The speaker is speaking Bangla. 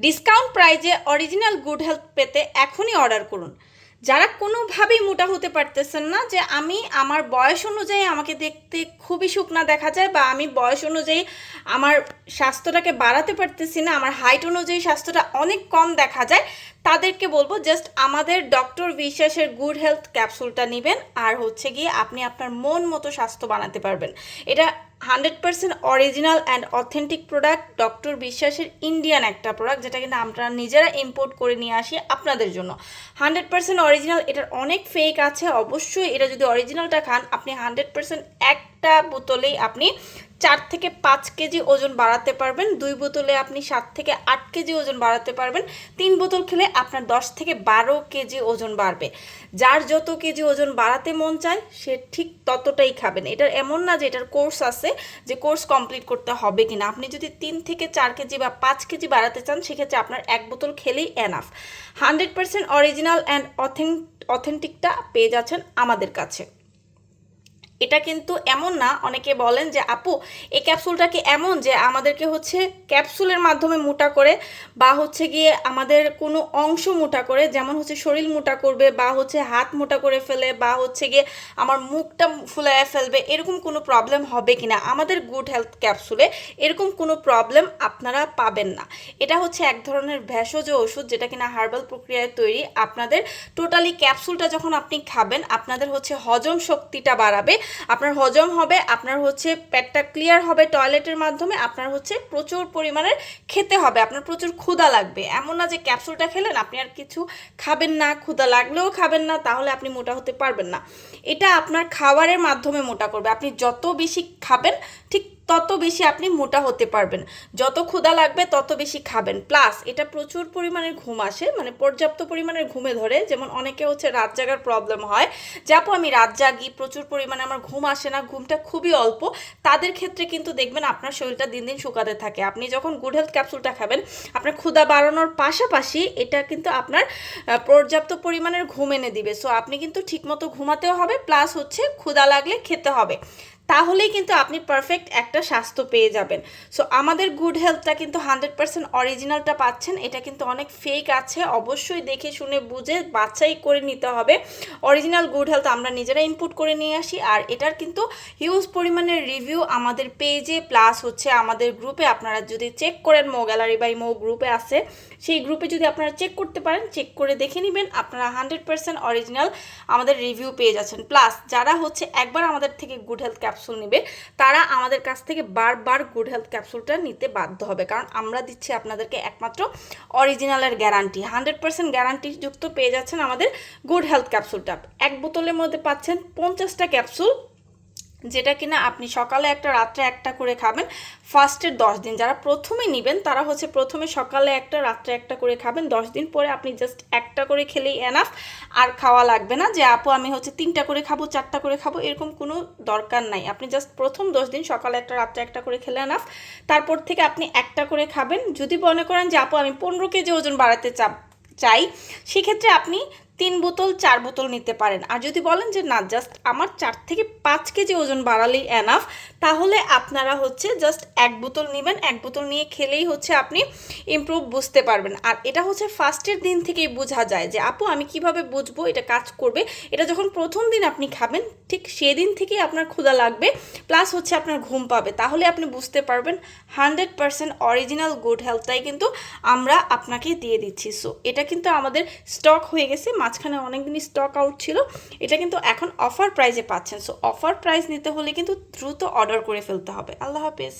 ডিসকাউন্ট প্রাইজে অরিজিনাল গুড হেলথ পেতে এখনই অর্ডার করুন। যারা কোনোভাবেই মোটা হতে পারতেছেন না যে আমি আমার বয়স অনুযায়ী আমাকে দেখতে খুবই শুকনা দেখা যায় বা আমি বয়স অনুযায়ী আমার স্বাস্থ্যটাকে বাড়াতে পারতেছি না, আমার হাইট অনুযায়ী স্বাস্থ্যটা অনেক কম দেখা যায় তাদেরকে বলব জাস্ট আমাদের ডক্টর বিশ্বাসের গুড হেলথ ক্যাপসুলটা নেবেন, আর হচ্ছে গিয়ে আপনি আপনার মন মতো স্বাস্থ্য বানাতে পারবেন। এটা hundred percent original and authentic product doctor বিশ্বাসের ইন্ডিয়ান একটা প্রোডাক্ট যেটা কিন্তু আমরা নিজেরা ইম্পোর্ট করে নিয়ে আসি আপনাদের জন্য। হান্ড্রেড পার্সেন্ট অরিজিনাল এটার অনেক ফেক আছে, অবশ্যই এটা যদি অরিজিনালটা খান, আপনি হান্ড্রেড পার্সেন্ট একটা বোতলেই আপনি চার থেকে পাঁচ কেজি ওজন বাড়াতে পারবেন, দুই বোতলে আপনি সাত থেকে আট কেজি ওজন বাড়াতে পারবেন, তিন বোতল খেলে আপনার দশ থেকে বারো কেজি ওজন বাড়বে। যার যত কেজি ওজন বাড়াতে মন চায়, সে ঠিক ততটাই খাবেন। এটার এমন না যে এটার কোর্স আছে, যে কোর্স কমপ্লিট করতে হবে কিনা। আপনি যদি তিন থেকে চার কেজি বা পাঁচ কেজি বাড়াতে চান, সেক্ষেত্রে আপনার এক বোতল খেলেই enough hundred percent original and অথেন অথেন্টিকটা পেয়ে যাচ্ছেন আমাদের কাছে। এটা কিন্তু এমন না, অনেকে বলেন যে, আপু, এই ক্যাপসুলটাকে এমন যে আমাদেরকে হচ্ছে ক্যাপসুলের মাধ্যমে মোটা করে বা হচ্ছে গিয়ে আমাদের কোনো অংশ মোটা করে, যেমন হচ্ছে শরীর মোটা করবে বা হচ্ছে হাত মোটা করে ফেলে বা হচ্ছে গিয়ে আমার মুখটা ফুলায় ফেলবে, এরকম কোনো প্রবলেম হবে কি না? আমাদের গুড হেলথ ক্যাপসুলে এরকম কোনো প্রবলেম আপনারা পাবেন না। এটা হচ্ছে এক ধরনের ভেষজ ওষুধ যেটা কিনা হার্বাল প্রক্রিয়ায় তৈরি। আপনাদের টোটালি ক্যাপসুলটা যখন আপনি খাবেন, আপনাদের হচ্ছে হজম শক্তিটা বাড়াবে আপনার হজম হবে, আপনার হচ্ছে পেটটা ক্লিয়ার হবে টয়লেটের মাধ্যমে আপনার হচ্ছে প্রচুর পরিমাণে খেতে হবে, আপনার প্রচুর ক্ষুদা লাগবে। এমন না যে ক্যাপসুলটা খেলেন, আপনি আর কিছু খাবেন না ক্ষুদা লাগলেও খাবেন না, তাহলে আপনি মোটা হতে পারবেন না। এটা আপনার খাবারের মাধ্যমে মোটা করবে। আপনি যত বেশি খাবেন, ঠিক তত বেশি আপনি মোটা হতে পারবেন। যত ক্ষুধা লাগবে, তত বেশি খাবেন। প্লাস এটা প্রচুর পরিমাণের ঘুম আসে মানে পর্যাপ্ত পরিমাণের ঘুমে ধরে। যেমন অনেকে হচ্ছে রাত জাগার প্রবলেম হয়। যাপো আমি রাত জাগি, প্রচুর পরিমাণে আমার ঘুম আসে না, ঘুমটা খুবই অল্প। তাদের ক্ষেত্রে কিন্তু দেখবেন আপনার শরীরটা দিন দিন শুকাতে থাকে। আপনি যখন গুড হেলথ ক্যাপসুলটা খাবেন, আপনার ক্ষুধা বাড়ানোর পাশাপাশি এটা কিন্তু আপনার পর্যাপ্ত পরিমাণের ঘুম এনে দিবে। সো আপনি কিন্তু ঠিকমতো ঘুমাতেও হবে প্লাস হচ্ছে ক্ষুধা লাগলে খেতে হবে। তাহলেই কিন্তু আপনি পারফেক্ট একটা স্বাস্থ্য পেয়ে যাবেন। সো আমাদের গুড হেলথটা কিন্তু হান্ড্রেড পার্সেন্ট অরিজিনালটা পাচ্ছেন। এটা কিন্তু অনেক ফেক আছে। অবশ্যই দেখে শুনে বুঝে বাছাই করে নিতে হবে। অরিজিনাল গুড হেলথ আমরা নিজেরা ইনপুট করে নিয়ে আসি। আর এটার কিন্তু হিউজ পরিমাণের রিভিউ আমাদের পেজে প্লাস হচ্ছে আমাদের গ্রুপে আপনারা যদি চেক করেন মো গ্যালারি বাই মো গ্রুপে আছে। সেই গ্রুপে যদি আপনারা চেক করতে পারেন চেক করে দেখে নেবেন, আপনারা হান্ড্রেড পার্সেন্ট অরিজিনাল আমাদের রিভিউ পেয়ে যাচ্ছেন। প্লাস যারা হচ্ছে একবার আমাদের থেকে গুড হেলথ ক্যাপসুল নেবে, তারা আমাদের কাছ থেকে বারবার গুড হেলথ ক্যাপসুলটা নিতে বাধ্য হবে। কারণ আমরা দিচ্ছি আপনাদেরকে একমাত্র অরিজিনালের গ্যারান্টি হান্ড্রেড পার্সেন্ট গ্যারান্টি যুক্ত পেয়ে যাচ্ছেন আমাদের গুড হেলথ ক্যাপসুলটা এক বোতলের মধ্যে পাচ্ছেন পঞ্চাশটা ক্যাপসুল যেটা কিনা আপনি সকালে একটা, রাত্রে একটা করে খাবেন। ফার্স্টের দশ দিন, যারা প্রথমে নেবেন তারা হচ্ছে প্রথমে সকালে একটা, রাত্রে একটা করে খাবেন। দশ দিন পরে আপনি জাস্ট একটা করে খেলেই এনাফ আর খাওয়া লাগবে না যে, আপু, আমি হচ্ছে তিনটা করে খাব, চারটা করে খাব, এরকম কোনো দরকার নাই। আপনি জাস্ট প্রথম দশ দিন সকালে একটা, রাত্রে একটা করে খেলে এনাফ তারপর থেকে আপনি একটা করে খাবেন। যদি মনে করেন যে, আপু, আমি পনেরো কেজি ওজন বাড়াতে চা চাই, সেক্ষেত্রে আপনি তিন বোতল, চার বোতল নিতে পারেন। আর যদি বলেন যে, না জাস্ট আমার চার থেকে পাঁচ কেজি ওজন বাড়ালেই এনাফ তাহলে আপনারা হচ্ছে জাস্ট এক বোতল নেবেন। এক বোতল নিয়ে খেলেই হচ্ছে আপনি ইমপ্রুভ বুঝতে পারবেন। আর এটা হচ্ছে ফার্স্টের দিন থেকেই বোঝা যায় যে, আপু, আমি কীভাবে বুঝব এটা কাজ করবে? এটা যখন প্রথম দিন আপনি খাবেন, ঠিক সেদিন থেকেই আপনার ক্ষুধা লাগবে প্লাস হচ্ছে আপনার ঘুম পাবে। তাহলে আপনি বুঝতে পারবেন হান্ড্রেড পার্সেন্ট অরিজিনাল গুড হেলথটাই কিন্তু আমরা আপনাকে দিয়ে দিচ্ছি। সো এটা কিন্তু আমাদের স্টক হয়ে গেছে মাঝখানে অনেকদিনই স্টক আউট ছিল। এটা কিন্তু এখন অফার প্রাইজে পাচ্ছেন। সো অফার প্রাইস নিতে হলে কিন্তু দ্রুত অর্ডার করে ফেলতে হবে। আল্লাহ হাফেজ।